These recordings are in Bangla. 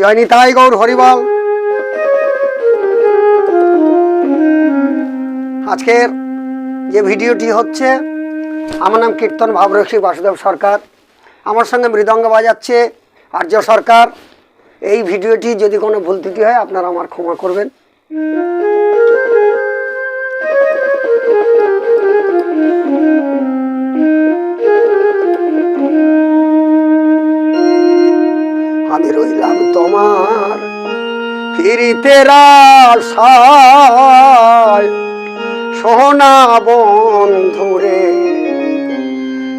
জয় নিতাই গৌর হরিবল। আজকের যে ভিডিওটি হচ্ছে, আমার নাম কীর্তন ভাবরক্ষী বাসুদেব সরকার। আমার সঙ্গে মৃদঙ্গ বাজাচ্ছে আর্য সরকার। এই ভিডিওটি যদি কোনো ভুল ত্রুটি হয়, আপনারা আমার ক্ষমা করবেন। আমি রইলাম তোমার। ফিরিতে সোনা বন্ধুরে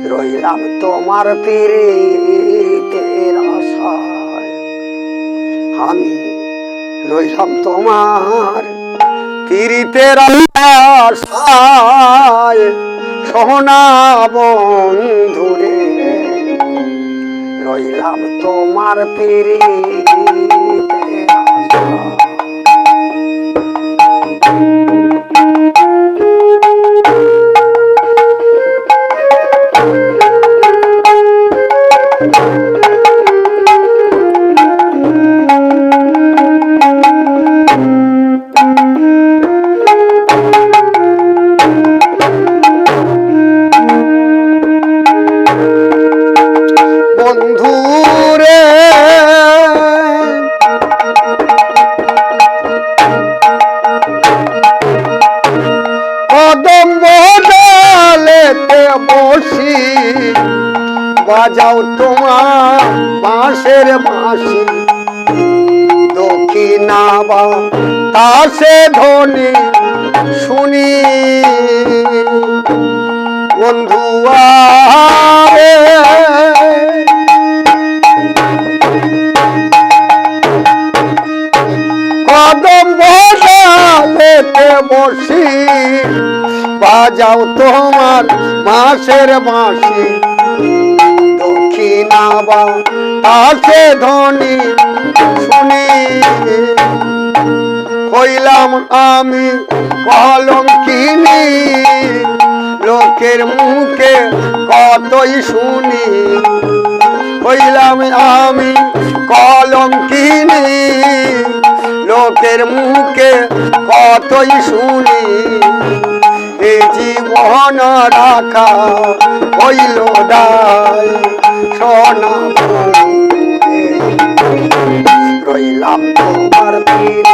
রইলাম তোমার ফিরিতে আমি রইলাম তোমার ফিরিতে সোনা বন্ধুরে তোমার পিড়িতে বাজাও তোমার বাঁশের বাঁশি। দক্ষিণা বা তাসে ধ্বনি শুনি। বন্ধু আরে। কদম বসালেতে বসি। বাজাও তোমার মাসের বাঁশি। দক্ষিণা বা তাসে ধ্বনি শুনি হইলাম আমি কলম কিনি লোকের মুখে কতই শুনি। হইলাম আমি কলম কিনি লোকের মুখে কতই শুনি। এ জীবন রাখা হইল দায়। সোনা রইলাম তোমার পীড়িতের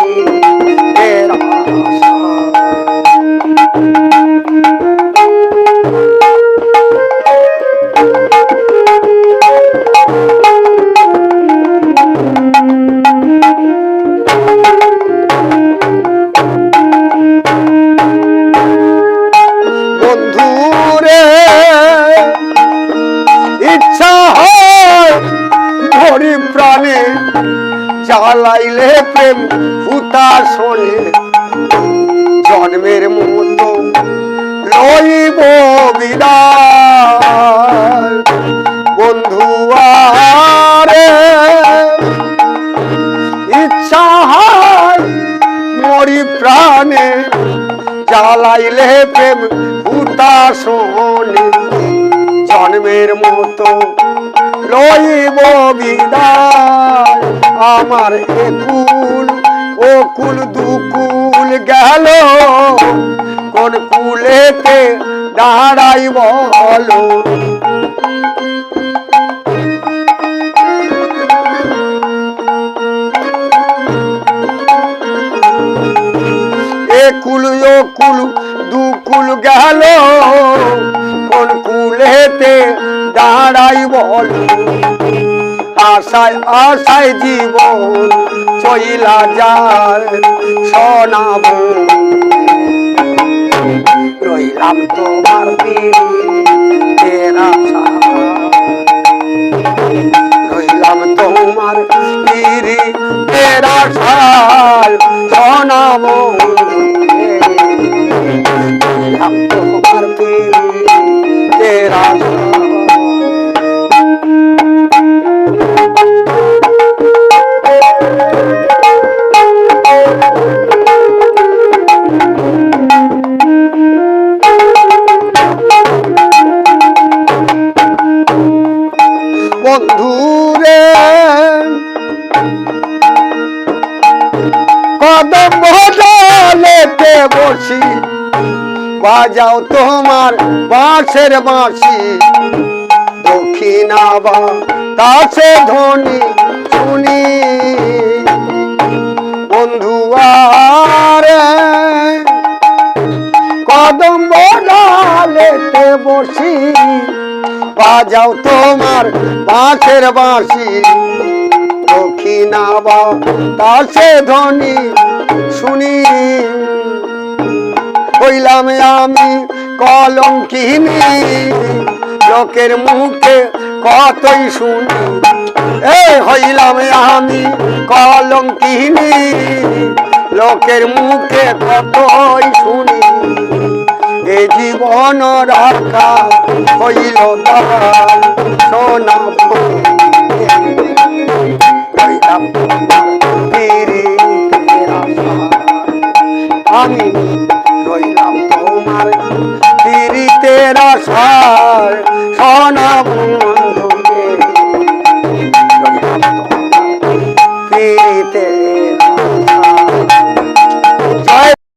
জ্বালাইলে প্রেম হুতা শোনে জন্মের মতো লইব বিদায়। বন্ধু আরে ইচ্ছা হয় মরি প্রাণে। জ্বালাইলে প্রেম হুতা শোনে জন্মের মতো লইব বিদায়। আমার একুল ও কুল দুকুল গেল। কোন কুলেতে দাঁড়াই বলো। একুল ও কুল দুকুল গেল। কোন কুলেতে দাঁড়াই বল। আশায় আশায় জীবন চইলা যার শোনাব রইলাম তোমার রইলাম তোমার পিরি তেরা সাল শোনাব বন্ধুরে কদম বদলেতে বসি, বাজাও তোমার বাঁশের বাঁশি। দক্ষিণাবা কাছে ধ্বনি শুনি। বন্ধু আরে, কদম বদলেতে বসি বাজাও তোমার বাঁশের বাঁশি। দক্ষিণাবা কাছে ধ্বনি শুনি। হইলাম আমি কলঙ্কিনী, লোকের মুখে কতই শুনি। এ হইলাম আমি কলঙ্কিনী, লোকের মুখে কতই শুনি। এ জীবন রাখা হইল দান